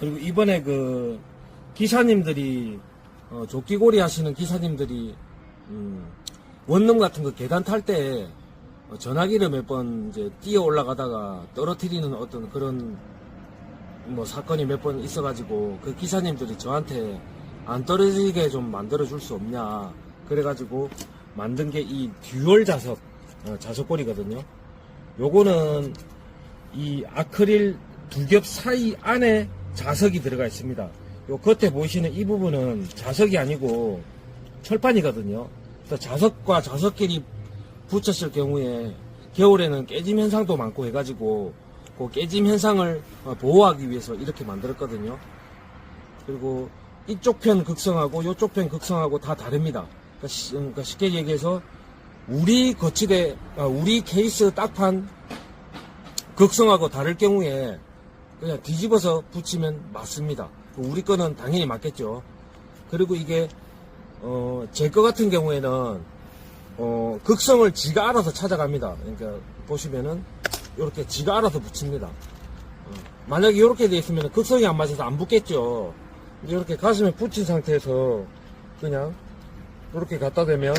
그리고 이번에 그 기사님들이 어, 조끼고리 하시는 기사님들이 음, 원룸 같은 거 계단 탈때 전화기를 몇 번 이제 뛰어 올라가다가 떨어뜨리는 어떤 그런 뭐 사건이 몇 번 있어가지고 그 기사님들이 저한테 안 떨어지게 좀 만들어 줄 수 없냐 그래가지고 만든 게 이 듀얼 자석 어, 자석골이거든요. 요거는 이 아크릴 두 겹 사이 안에 자석이 들어가 있습니다. 요 겉에 보이시는 이 부분은 자석이 아니고 철판이거든요. 자석과 자석끼리 붙였을 경우에 겨울에는 깨짐 현상도 많고 해가지고 그 깨짐 현상을 어, 보호하기 위해서 이렇게 만들었거든요. 그리고 이쪽 편 극성하고 이쪽 편 극성하고 다 다릅니다. 그러니까 시- 그러니까 쉽게 얘기해서 우리 거치대, 아, 우리 케이스 딱판 극성하고 다를 경우에 그냥 뒤집어서 붙이면 맞습니다. 우리 거는 당연히 맞겠죠. 그리고 이게 어, 제 거 같은 경우에는 어, 극성을 지가 알아서 찾아갑니다. 그러니까 보시면은 이렇게 지가 알아서 붙입니다. 어, 만약에 이렇게 돼 있으면 극성이 안 맞아서 안 붙겠죠. 이렇게 가슴에 붙인 상태에서 그냥 이렇게 갖다 대면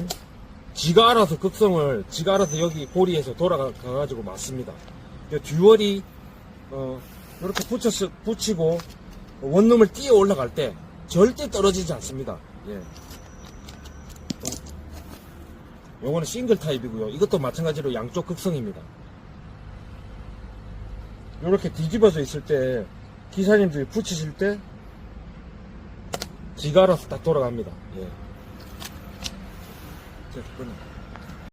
지가 알아서 극성을 지가 알아서 여기 고리에서 돌아가 가지고 맞습니다. 이 듀얼이 어, 이렇게 붙였 붙이고 원룸을 뛰어 올라갈 때 절대 떨어지지 않습니다. 예. 요거는 싱글 타입이고요. 이것도 마찬가지로 양쪽 극성입니다. 이렇게 뒤집어져 있을 때 기사님들이 붙이실 때 지가 알아서 딱 돌아갑니다. 예. 자, 끊어.